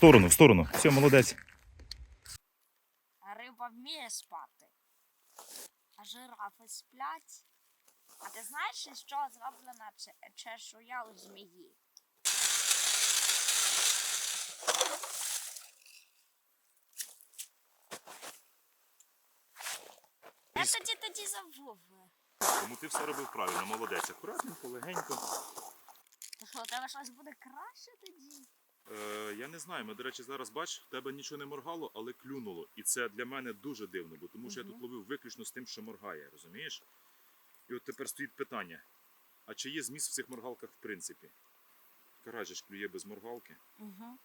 сторону, в сторону. Все, молодець. Риба вміє спати. А жирафи сплять. А ти знаєш, із чого зроблена чешуя у змії? Я тоді тоді забув. Тому ти все робив правильно, молодець. Акуратненько, легенько. То що, у тебе щось буде краще тоді? Е, я не знаю, ми, до речі, зараз бач, в тебе нічого не моргало, але клюнуло. І це для мене дуже дивно, бо тому що я тут ловив виключно з тим, що моргає, розумієш? І от тепер стоїть питання: а чи є зміст в цих моргалках в принципі? Каражі ж клює без моргалки. Угу.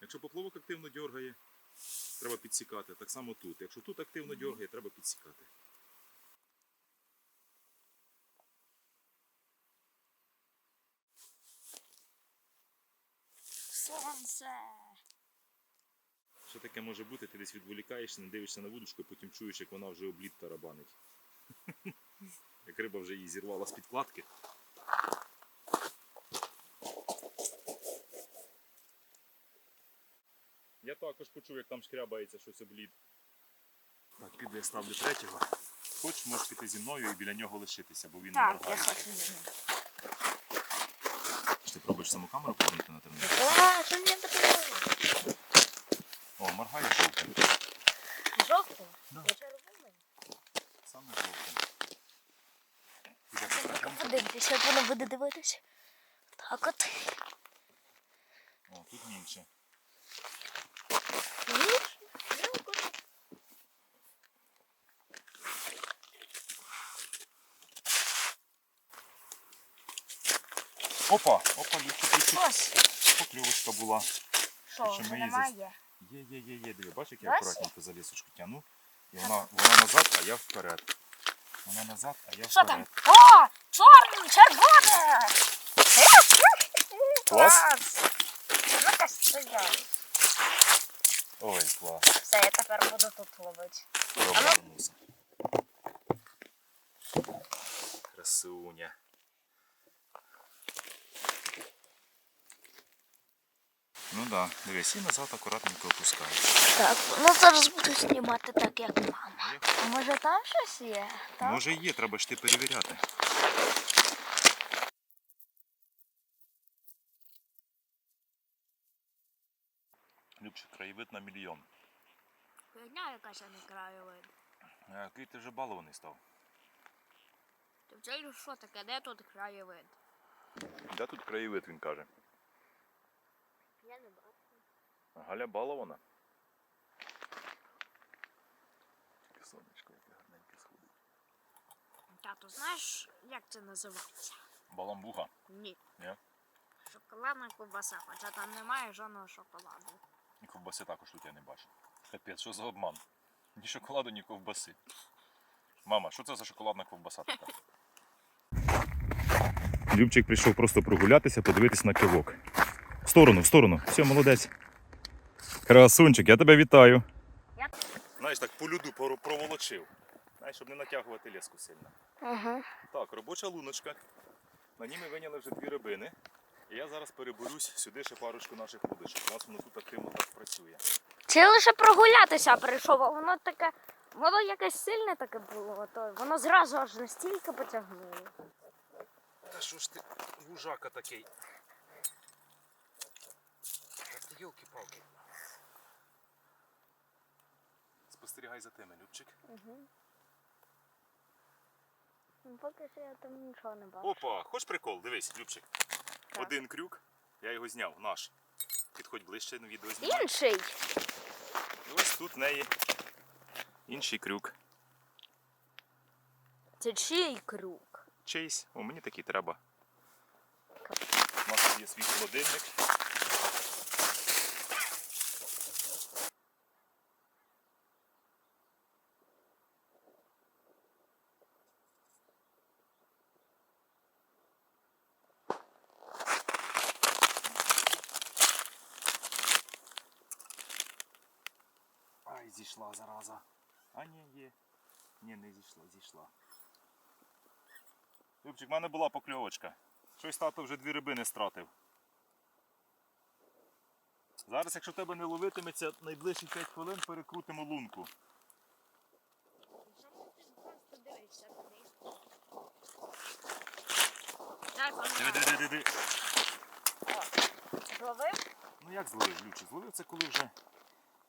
Якщо поплавок активно дергає, треба підсікати. Так само тут. Якщо тут активно дергає, треба підсікати. Сонце. Що таке може бути? Ти десь відволікаєшся, не дивишся на вудочку, і потім чуєш, як вона вже обліт тарабанить. Як риба вже її зірвала з підкладки. Я також почув, як там шкрябається щось облід. Так, піду я ставлю третього. Хочеш, можеш піти зі мною і біля нього лишитися, бо він Так, я моргає. хочу з ним. Чи Ти пробуєш саму камеру повернути на термін? А, що мені потрібно? О, моргає жовтим. Жовтий? Да. Я робила? Саме жовтим. Подивіться. Як воно буде дивитися. Так от. О, тут менше. Опа, опа, лючик, лючик. Ось. Покльовочка була. Що, Що вже ми її немає? Є, є, є, є. Диви, бачиш, як я Досі? акуратненько за лісочку тяну. І вона, вона назад, а я вперед. Вона назад, а я Що вперед. там? О, чорний, червоне! Клас? Ну-ка стоять. Ой, клас. Все, я тепер буду тут ловити. Добре, вернувся. Красуня. Да. дивись, і назад акуратненько опускаєш. Так, ну зараз буду знімати так, як мама. А може там щось є? Так? Може і є, треба ж ти перевіряти. Любчик, краєвид на мільйон. Фігня якась а не краєвид. А який ти вже балований став? Ти взагалі що таке? Де тут краєвид? Де тут краєвид, він каже. Я не бачу. Галя балована. Сонечко, яке гарненьке сходить. Тату, знаєш, як це називається? Баламбуха. Ні. Ні? Шоколадна ковбаса, хоча там немає жодного шоколаду. І ковбаси також тут я не бачу. Капець, що за обман? Ні шоколаду, ні ковбаси. Мама, що це за шоколадна ковбаса така? Любчик прийшов просто прогулятися, подивитись на кивок. В сторону, в сторону. Все, молодець. Красунчик, я тебе вітаю. Знаєш, так по люду проволочив. Знаєш, щоб не натягувати леску сильно. Ага. Так, робоча луночка. На ній ми виняли вже дві рибини. І я зараз переберусь сюди ще парочку наших вудочок. У нас воно тут активно так працює. Це лише прогулятися прийшов, а воно таке, воно якесь сильне таке було, то воно зразу аж настільки потягнуло. Та що ж ти вужака такий? Йолки-палки. Спостерігай за тими, Любчик. Угу. Ну, поки що я там нічого не бачу. Опа, хоч прикол, дивись, Любчик. Один крюк, я його зняв, наш. Підходь ближче на відео знімай. Інший. І ось тут в неї інший крюк. Це чий круг? Чейсь, о, мені такий треба. У нас тут є свій холодильник. Зійшла зараза. А ні, є. Ні, не зійшла, зійшла. Любчик, в мене була покльовочка. Щось тато вже дві рибини стратив. Зараз, якщо тебе не ловитиметься, найближчі 5 хвилин перекрутимо лунку. Диви, диви, диви, диви. Зловив? Ну як зловив, Люче? Зловив це коли вже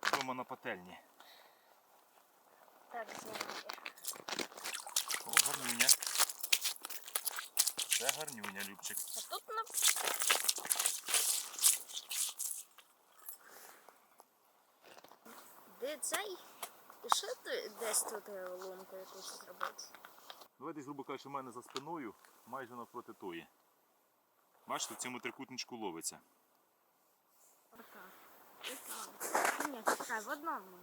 вдома на пательні. Так, зловив. О, гарнюня. Це гарнюня, Любчик. А тут на... Де цей? І ти десь тут е, лунку якусь зробити? Давай десь, грубо кажучи, у мене за спиною, майже навпроти тої. Бачите, в цьому трикутничку ловиться. Отак. І там. Ні, чекай, в одному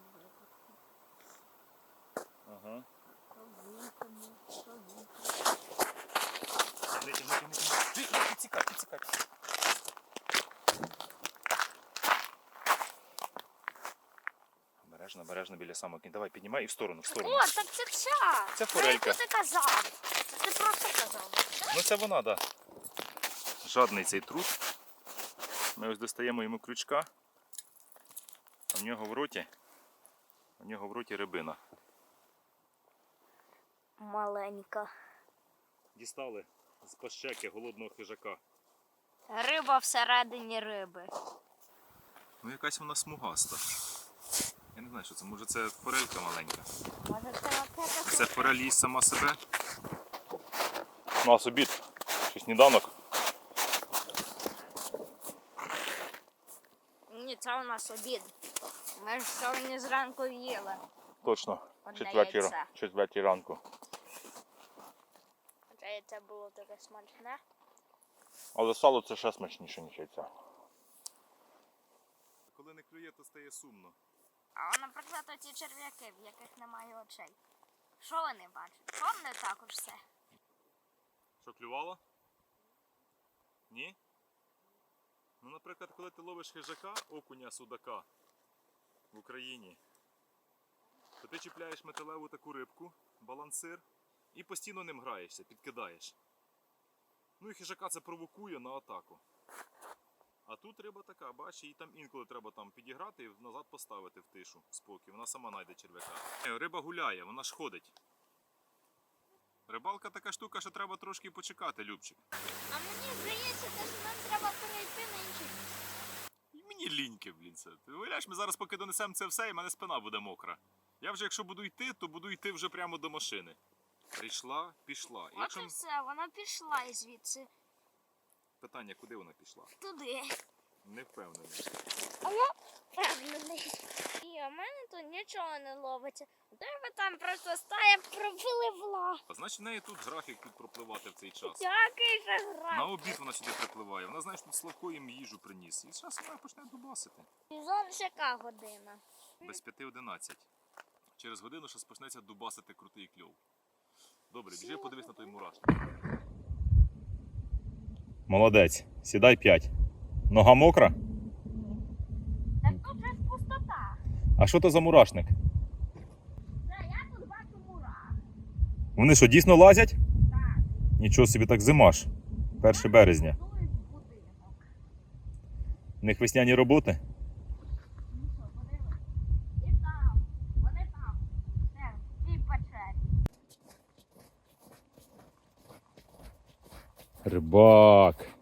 ти, Підсікай, підсікай. Обережно, обережно біля самого. Давай, піднімай і в сторону, в сторону. О, так це ця! Це Про форелька. яку ти казав. Це ти просто казав. Ну це вона, так. Да. Жадний цей труд. Ми ось достаємо йому крючка, а в нього в роті, в нього в роті рибина. Маленька. Дістали з пащеки голодного хижака. Риба всередині риби. Ну якась вона смугаста. Я не знаю, що це. Може це форелька маленька. Може це ракета? Це форель їсть сама себе. У нас обід. Чи сніданок. Ні, це у нас обід. Ми ж сьогодні зранку їли. Точно. Четвертій, ра- яйце. Це, це було таке смачне. Але сало це ще смачніше, ніж яйця. Коли не клює, то стає сумно. А наприклад, оті черв'яки, в яких немає очей. Що вони бачать? Що вони також все? Що клювало? Ні? Ну, наприклад, коли ти ловиш хижака, окуня, судака в Україні, то ти чіпляєш металеву таку рибку, балансир, і постійно ним граєшся, підкидаєш. Ну і хижака це провокує на атаку. А тут риба така, бачиш, їй там інколи треба там підіграти і назад поставити в тишу, в спокій. Вона сама знайде черв'яка. Е, Риба гуляє, вона ж ходить. Рибалка така штука, що треба трошки почекати, Любчик. А мені здається, що нам треба перейти на інший місце. Мені ліньки, блін, це. Ти уявляєш, ми зараз поки донесемо це все, і в мене спина буде мокра. Я вже, якщо буду йти, то буду йти вже прямо до машини. Прийшла, пішла. І От і все, вона пішла і звідси питання, куди вона пішла? туди. Не впевнений. А я впевнений. І у мене тут нічого не ловиться. Тебе там просто стая пропливла. А значить, в неї тут графік тут пропливати в цей час. Який же На обід вона сюди припливає. Вона знає, що тут Славко їм їжу приніс. І зараз вона почне дубасити. І зараз яка година? Без 5.11. Через годину щось почнеться дубасити крутий кльов. Добре, біжи подивись на той мурашник. Молодець, сідай 5. Нога мокра? Так тут же ж пустота. А що то за мурашник? Це я тут бачу мурах. Вони що, дійсно лазять? Так, Нічого собі так зимаш. 1 березня. дують в будинок. Них весняні роботи. Ну що, подивись. І там, вони там. Де, в цій печері. Рибак.